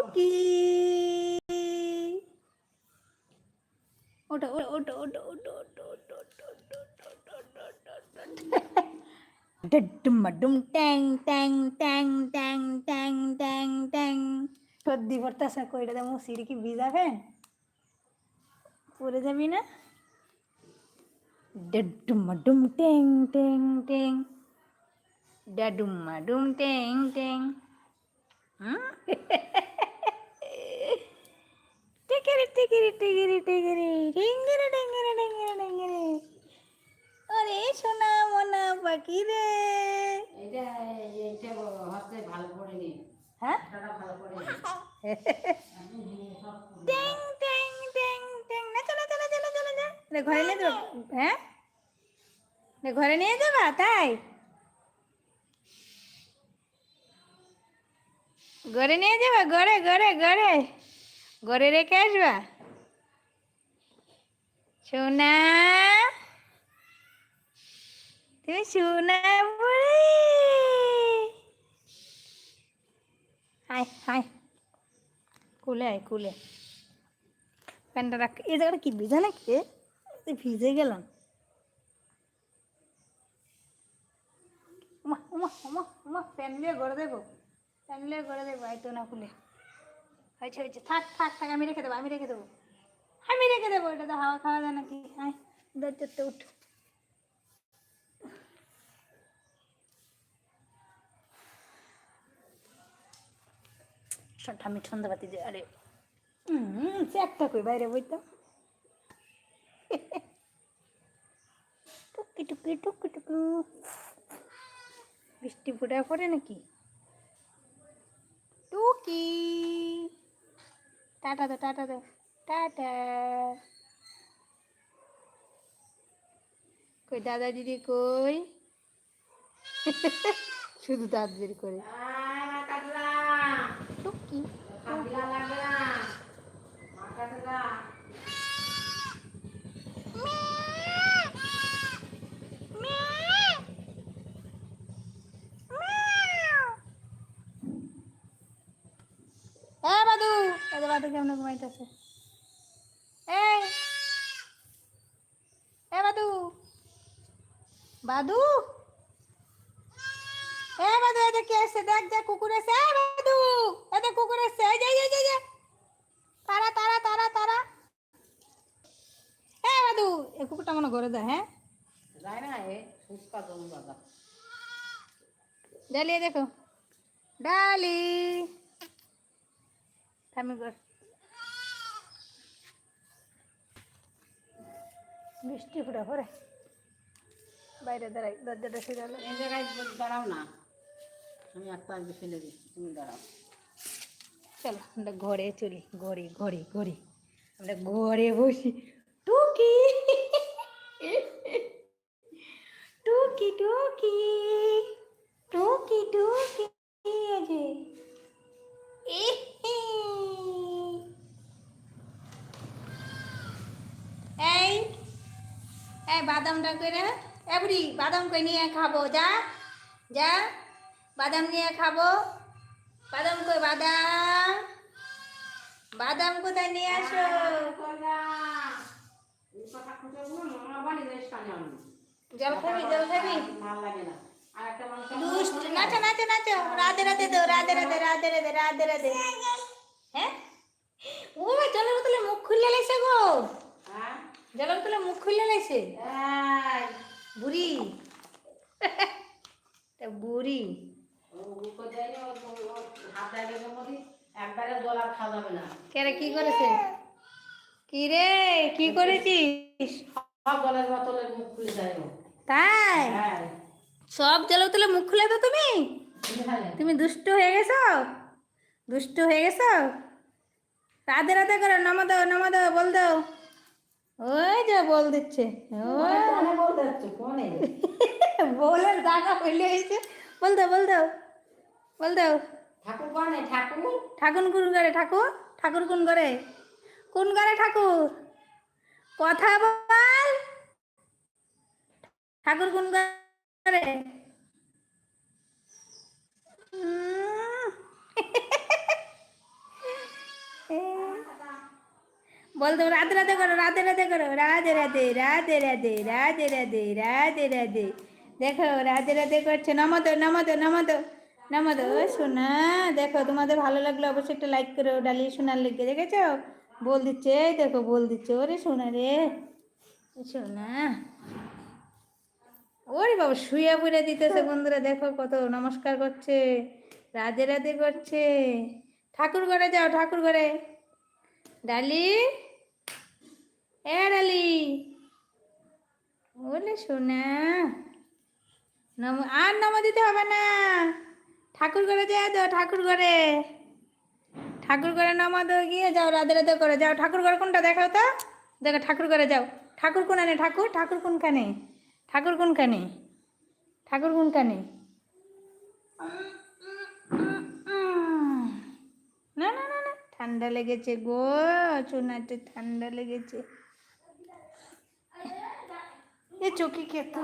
টুকি ওটা ওটা ওটা ওটা ওটা ওটা ওটা ওটা ওটা ওটা ওটা ওটা ওটা ডুম ট্যাং ট্যাং ট্যাং ট্যাং ট্যাং ট্যাং ট্যাং সর্দি পড়তেছে কইটা দেবো সিঁড়ি কি ভিজাবে পড়ে যাবি না ডুম ডুম ট্যাং ট্যাং ট্যাং ডুম্মা ডুম ট্যাং ট্যাং হুম টিকিরি টিকিরি টিকিরি টিকিরি ডিঙ্গিরি ডিঙ্গিরি ডিঙ্গিরি ডিঙ্গিরি ওরে সোনা মোনা পাখি রে এটা এইটা হচ্ছে ভালো করে নি হ্যাঁ টাকা ভালো করে নি টেং টেং টেং টেং না চলো চলো চলো চলো যা রে ঘরে নিয়ে যাব হ্যাঁ রে ঘরে নিয়ে যাবা? তাই? ঘরে নিয়ে যাবা? ঘরে ঘরে ঘরে। ঘরে রেখে আসবা? সোনা। তুমি সোনা বুড়ি। Hi hi. কুলে, আয়, কুলে। প্যান্টটা রাখ। এই জায়গাটা কি ভিজে নাকি? ভিজে গেলাম। উমা উমা উমা প্যান ঘরে দেবো আয় তো না খুলে হয়েছে হয়েছে। থাক থাক থাক, আমি রেখে দেবো, আমি রেখে দেবো। আমি রেখে দেবো, এটা তো হাওয়া খাওয়া যায় নাকি? আয় দরজাতে উঠ। আমি সন্ধ্যাবাতি যে আরে হুম একটা কই বাইরে বইতাম টুকি টুকি টুকি টুকু বৃষ্টি ফুটা পড়ে নাকি? টুকি। টাটা দো টাটা দো টাটা। কই দাদা দিদি কই? শুধু দাদাদের করে। কাটলা টুকি কাটলা লাগবে না মা কাটলা এ বাদু এই কেমন ঘুমাইতেছে? এই! এ বাদু! বাদু! এ বাদু এটা কে এসে? দেখ দেখ কুকুর এসে। এ বাদু! এটা কুকুর এসে। এই যে এই যে, তারা তারা তারা তারা। এ বাদু! এই কুকুরটা মনে ঘরে যায় হ্যাঁ? যায় না এ ফুচকা দম দাদা ডালি দেখো। ডালি! কর বৃষ্টি ফুটা পরে। বাইরে দাঁড়াই দরজাটা ফিরালে এই জায়গায় দাঁড়াও না। আমি একটা আগে ফেলে দিচ্ছি তুমি দাঁড়াও। চলো আমরা ঘরে চলি ঘরে ঘরে ঘরে। আমরা ঘরে বসি। টুকি। টুকি টুকি। টুকি টুকি এই যে ইহি। এই এই বাদামটা করে, এবড়ি বাদাম কই নিয়ে খাব, যা যা, বাদাম নিয়ে খাব, বাদাম কই, বাদাম বাদাম কোথায় নিয়ে আসো? জল খাবি জল খাবি? দুষ্ট, নাচো নাচো নাচো, রাধে রাধে দো রাধে রাধে রাধে রাধে রাধে রাধে। হ্যাঁ? ও, জলের বোতলে মুখ খুললে লাইছে গো। জগন তোলে মুখ খুলে লাইছে বুড়ি। বুড়ি। কেরে কি করেছে? কি রে কি করেছিস তাই? সব জল তুলে মুখ খুলে তো তুমি? তুমি দুষ্ট হয়ে গেছো? দুষ্ট হয়ে গেছো? রাধে রাধে করো নমা দাও নমা দাও বল দাও। ওই যে বল দিচ্ছে। বলের জায়গা হইলে হয়েছে বল দাও বল দাও বল দাও। ঠাকুর কোনে ঠাকুর? ঠাকুর কোন ঘরে ঠাকুর? ঠাকুর কোন ঘরে? কোন ঘরে ঠাকুর? কথা বল। ঠাকুর কোন ঘরে উম। বল তো, রাধে রাধে করো, রাধে রাধে করো, রাধে রাধে রাধে রাধে রাধে রাধে রাধে রাধে। দেখো, রাধে রাধে করছে। নমতো নমতো নমতো নমতো শোনা দেখো, তোমাদের ভালো লাগল অবশ্যই একটা লাইক করো ডালি সোনার লিখে দেখেছ? বল দিচ্ছে দেখো, বল দিচ্ছে। ওরে সোনা রে সোনা। ওরে বাবা, শুয়ে পড়ে দিতেছে বন্ধুরা, দেখো কত নমস্কার করছে, রাধে রাধে করছে। ঠাকুর ঘরে যাও, ঠাকুর ঘরে। ডালি এ ডালি বলে শোনা নম, আর নম দিতে হবে না। ঠাকুর ঘরে যাও তো ঠাকুর ঘরে। ঠাকুর ঘরে নামা দাও গিয়ে যাও, রাধে রাধে করে যাও। ঠাকুর ঘর কোনটা দেখাও তো? দেখো, ঠাকুর ঘরে যাও। ঠাকুর কোনখানে ঠাকুর ঠাকুর কোনখানে? ঠাকুর কোনখানে? ঠাকুর কোনখানে? না না না না, ঠান্ডা লেগেছে গো চুনাতে ঠান্ডা লেগেছে। এ চকি কে তো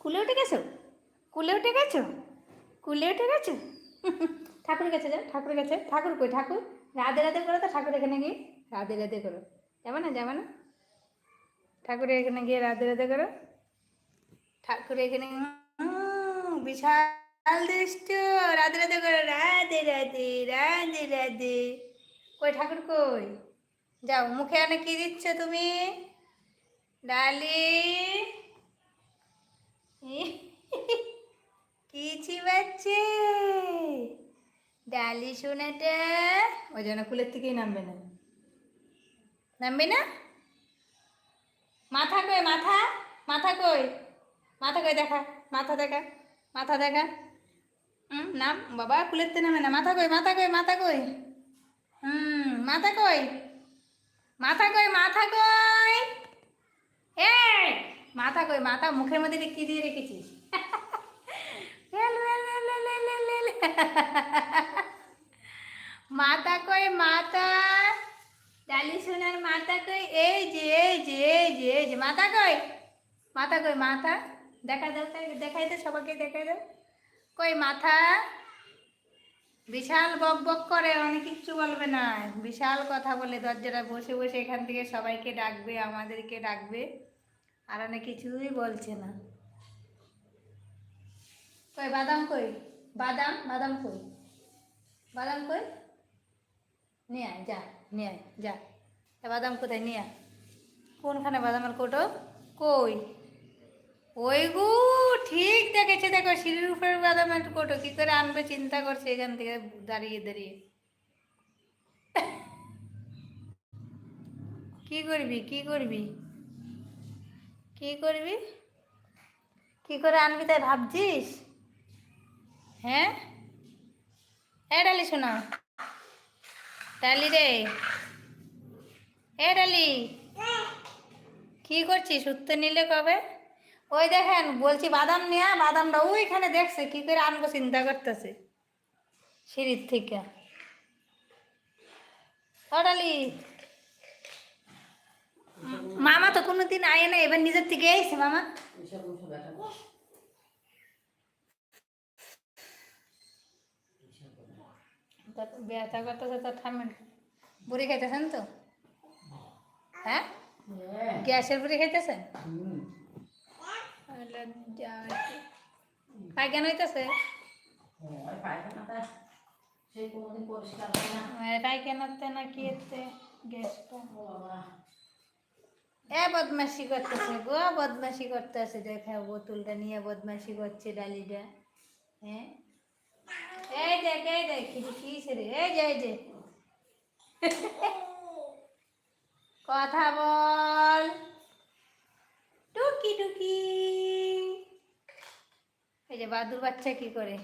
কুলে উঠে গেছো কুলে উঠে গেছো কুলে উঠে গেছো ঠাকুর কাছে যাও ঠাকুর কাছে ঠাকুর কই ঠাকুর রাধে রাধে করো তো ঠাকুর এখানে গিয়ে রাধে রাধে করো যাবে না যাবে না ঠাকুর এখানে গিয়ে রাধে রাধে করো ঠাকুর এখানে বিশাল দৃষ্ট রাধে রাধে করো রাধে রাধে রাধে রাধে। কই ঠাকুর কই? যাও মুখে অনেক কি দিচ্ছ তুমি? ডালি। কি চিবাচ্ছে? ডালি শোনাটা ওই জন্য কুলের থেকেই নামবে না। নামবে না? মাথা কই মাথা? মাথা কই? মাথা কই দেখা। মাথা দেখা মাথা দেখা। হুম, নাম? বাবা থেকে নামে না। মাথা কই মাথা কই মাথা কই? হুম, মাথা কই? মাথা কই মাথা কই? এই, মাথা কই, মাথা মুখের মধ্যে কি দিয়ে রেখেছিস। মাথা কই, মাথা? ডালি সোনার মাথা কই? এই যে এই যে এই যে এই যে, মাথা কই? মাথা কই, মাথা? দেখা দাও তাই দেখাই দাও সবাইকে, দেখাই দাও। কই মাথা? বিশাল বক বক করে, অনেক কিচ্ছু বলবে না। বিশাল কথা বলে দরজাটা বসে বসে এখান থেকে সবাইকে ডাকবে, আমাদেরকে ডাকবে, আর অনেক কিছুই বলছে না। কই, বাদাম কই? বাদাম? বাদাম কই? বাদাম কই? নিয়ে আয়, যা, নিয়ে আয়, যা। বাদাম কোথায়? নিয়ে আয়। কোনখানে বাদামের কোটো? কই? ওই গু! ঠিক দেখেছে, দেখো সিঁড়ির উপরে বাদামের কোটো। কি করে আনবে চিন্তা করছে এখান থেকে দাঁড়িয়ে দাঁড়িয়ে। কি করবি কি করবি? কি করবি? কি করে আনবি তাই ভাবছিস? হ্যাঁ? এ ডালি শোনা। ডালি রে। এ ডালি। কি করছিস? উত্তর নিলে কবে? ওই দেখেন, বলছি বাদাম নিয়ে, বাদামটা ওইখানে দেখছে, কি করে আনব চিন্তা করতেছে। সিঁড়ির থেকে। ও মামা তো কোনোদিন আয় না এবার নিজের থেকে এসে মামা। ব্যথা করতেছে তো ঠান্ডা বুড়ি খাইতেছেন তো? হ্যাঁ? গ্যাসের বুড়ি খাইতেছেন? পায়খানা হইতেছে? হয় পায়খানাতে এতে গ্যাসটা এ বদমাসি করতেছে গো বদমাসি করতেছে। দেখে বোতলটা নিয়ে বদমাসি করছে ডালিটা। হ্যাঁ? এই দেখ এই দেখ কি রে? এই যে এই যে। কথা বল টুকি টুকি এই যে বাদুর বাচ্চা কি করে?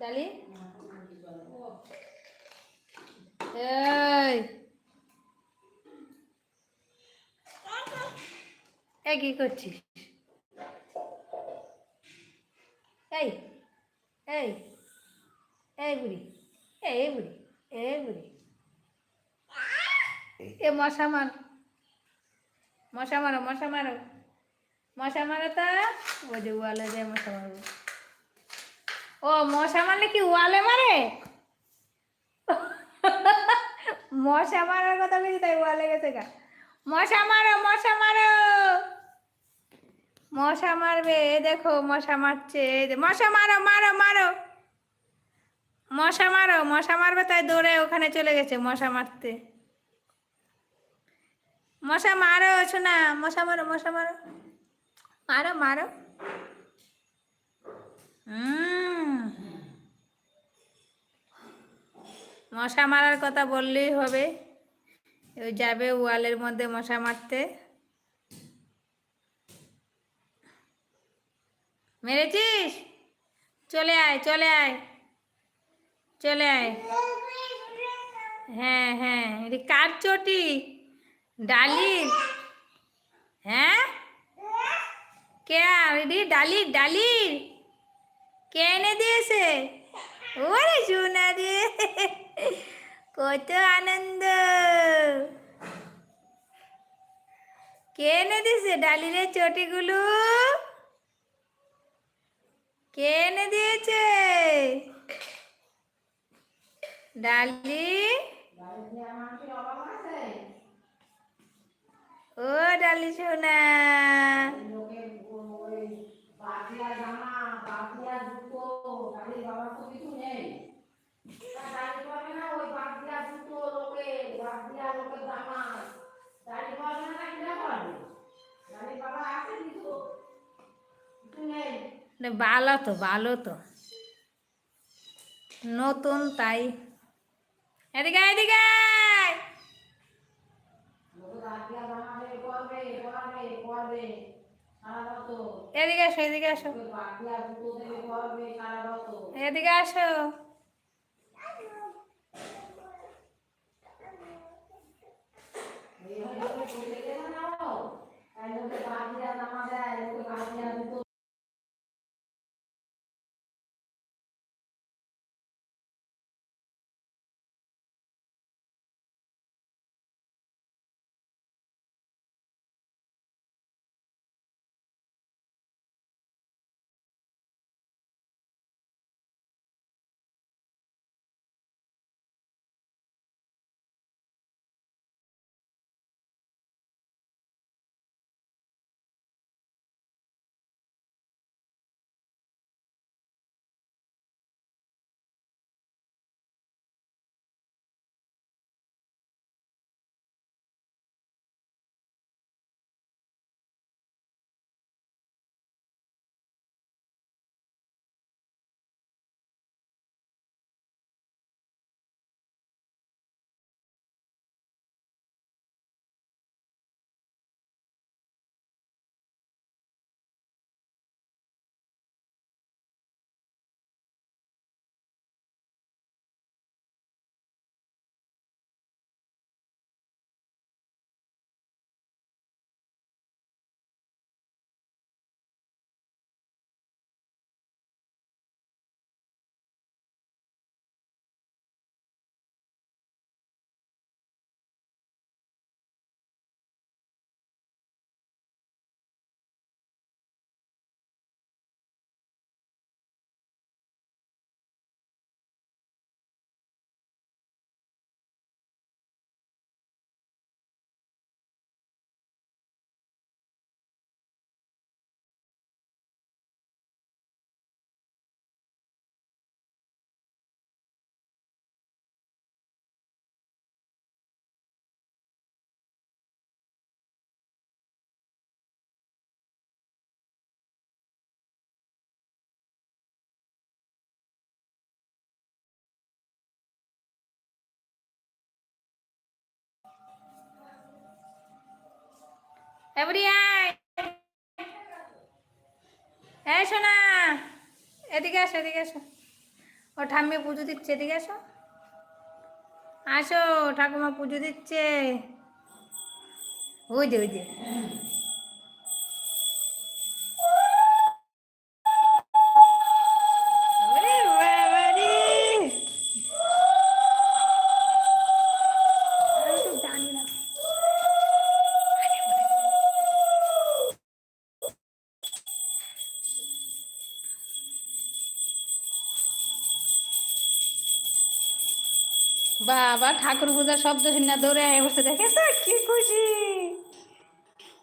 ডালি? এই। কি করছিস? এই এই এই বুড়ি এই বুড়ি এই বুড়ি। এ মশা মার। মশা মারো মশা মারো। মশা মারো তা? ওই যে ওয়ালে যায় মশা মারবো। ও, মশা মারলে কি ওয়ালে মারে? মশা মারার কথা বলছি, তাই ওয়ালে গেছে গা। মশা মারো মশা মারো। মশা মারবে দেখো মশা মারছে মশা মারো মারো মারো। মশা মারো, মশা মারবে, তাই দৌড়ে ওখানে চলে গেছে মশা মারতে। মশা মারো, শোনা, মশা মারো মশা মারো। মারো মারো। মশা মারার কথা বললেই হবে। ওই যাবে ওয়ালের মধ্যে মশা মারতে। মেরেছিস? চলে আয় চলে আয়। চলে আয়। হ্যাঁ হ্যাঁ এটি কার চটি? ডালির হ্যাঁ? কে এটি ডালির ডালির কে এনে দিয়েছে? ওরে সোনা রে কত আনন্দ। কে এনে দিয়েছে? ডালিরের চটিগুলো? কে এনে দিয়েছে? ডালি বাড়িতে আমার কি অভাব আছে ও ডালি সোনা ভালো তো ভালো তো। নতুন তাই। এদিকে এদিকে। এদিকে আসো এদিকে আসো। এদিকে আসো। এইভাবে এই শোনা এদিকে আসো এদিকে আসো। ও ঠাম্মি পুজো দিচ্ছে, এদিকে আসো। আসো, ঠাকুমা পুজো দিচ্ছে। ওই যে ওই যে। বাবা, ঠাকুর পূজার শব্দ শুনে দৌড়ে আয় বসে দেখেছ কি খুশি?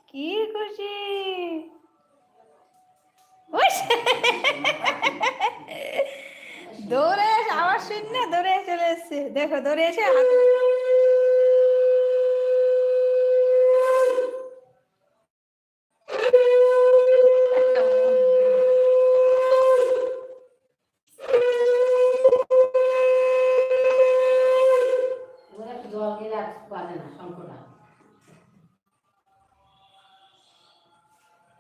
কি খুশি! দৌড়ে আবার আওয়াজ শুনে দৌড়ে চলে এসছে। দেখো, দৌড়ে এসে ওরা একটু জল দিলে আর বাজে না শঙ্কটা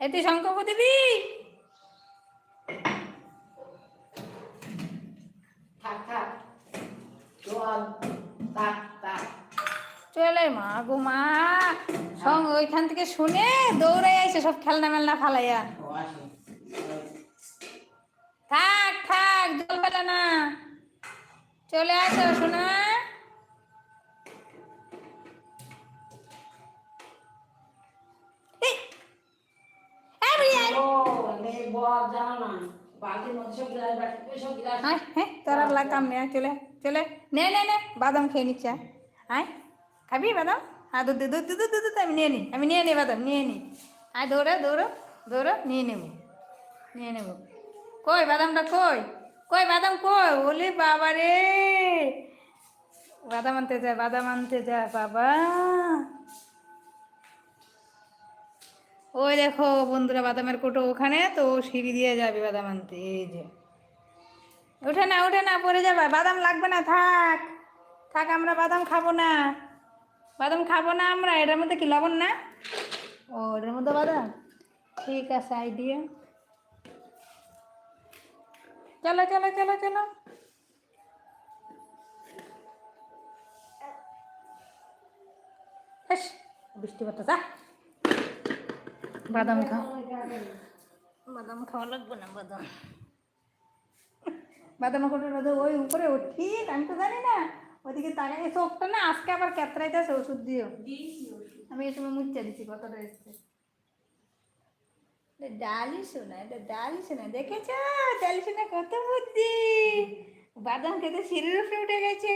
এ তুই শঙ্কর দিবি চলে মা গো মা। সঙ্গ ওইখান থেকে শুনে দৌড়ে আইছে সব খেলনা মেলনা ফালাইয়া। থাক থাক জল না। চলে আসো শোনা তোর আর লাগ কাম নেই চলে চলে। নে নে নে, বাদাম খেয়ে নিচ্ছে। আয়। খাবি বাদাম? হ্যাঁ দুধ দুধ দুধ দুধ দুধ, আমি নিয়ে নিই আমি নিয়ে নিই বাদাম, নিয়ে নিই আয় দৌড়ো দৌড়ো দৌড়ো নিয়ে নেব নিয়ে নেব। কই, বাদামটা কই? কই, বাদাম কই? বলি বাবা রে বাদাম আনতে যা, বাদাম আনতে যা, বাবা। ওই দেখো বন্ধুরা বাদামের কোটো ওখানে, তো সিঁড়ি দিয়ে যাবে বাদাম আনতে, এই যে। উঠে না উঠে না, পড়ে যাবে। বাদাম লাগবে না, থাক। থাক, আমরা বাদাম খাব না। বাদাম খাব না আমরা, এটার মধ্যে কি, লবণ না? ও, এটার মধ্যে বাদাম? ঠিক আছে আইডিয়া চলো চলো চলো চলো। বৃষ্টি যা। বাদাম খাও। বাদাম খাওয়া লাগবে না বাদাম। বাদাম ওই উপরে উঠি আমি তো জানি না। ওদিকে তাকাই চোখটা না আজকে আবার ক্যাতরাইতেছে ওষুধ দিও। আমি এই সময় মুচ্চা দিচ্ছি কতটা এসছে ডালি শোনা এটা ডালি শোনা দেখেছ? ডালি শোনা কত বুদ্ধি। বাদাম খেতে সিঁড়ির উপরে উঠে গেছে।